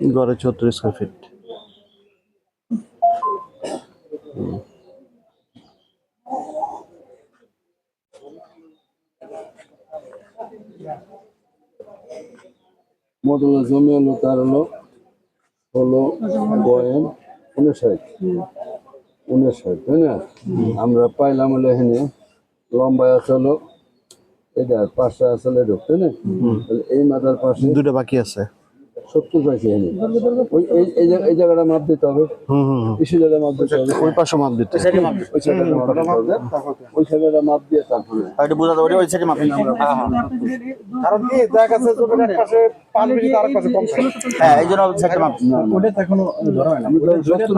গড়ে চৌত্র square feet মোট হলো জমি হলো তার হলো হলো বয়েন উনষাট। উনষাট তাই না? আমরা পাইলাম হলো এখানে লম্বায় আছে হলো এটা পাঁচটা আসলে ঢুকতে না? এই মাথার পাশে দুটো বাকি আছে। সত্তর পাইছে এখানে ওই এই- এই জায়গাটা মাপ দিতে হবে। জায়গা মাপ দিতে হবে। ওই পাশে মাপ দিতে ওই জায়গাটা মাপ দিতে হবে। ওই জায়গাটা মাপ দিয়ে তারপরে। এটা বোঝা যাবে ওই সাইডে মাপি কারণ কি দেখা যাচ্ছে জমির এক পাশে পানি বেশি তার পাশে কম হ্যাঁ এই জন্য সাইডে মাপি ওটা এখনও ধরা হয় না। সত্তর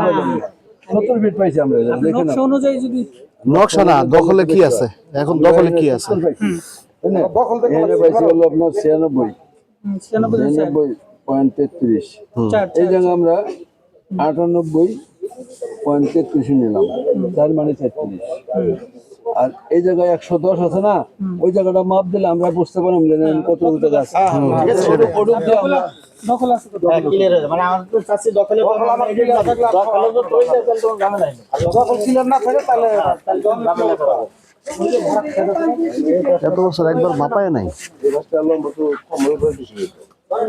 সত্তর ফিট পাইছি আমরা দেখে অনুযায়ী যদি নকশা না দখলে কি আছে? এখন দখলে কি আছে? তাই না? দখল থেকে পাইছি হলো আপনার ছিয়ানব্বই। ছিয়ানব্বই ছিয়ানব্বই পয়েন্ট তেত্রিশ। এই জায়গায় আমরা আটানব্বই পয়েন্ট তেত্রিশ নিলাম তার মানে তেত্রিশ। আর এই জায়গায় একশো দশ আছে না ওই জায়গাটা মাপ দিলে আমরা বুঝতে পারলাম যে কত জায়গা আছে। হয়ে। মানে। এত বছর একবার মাপায় নাই। এই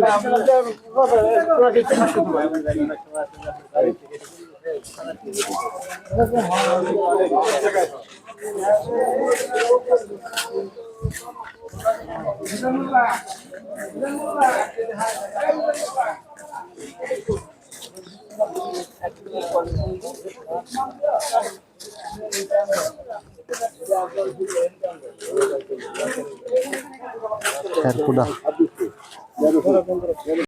Claro, claro.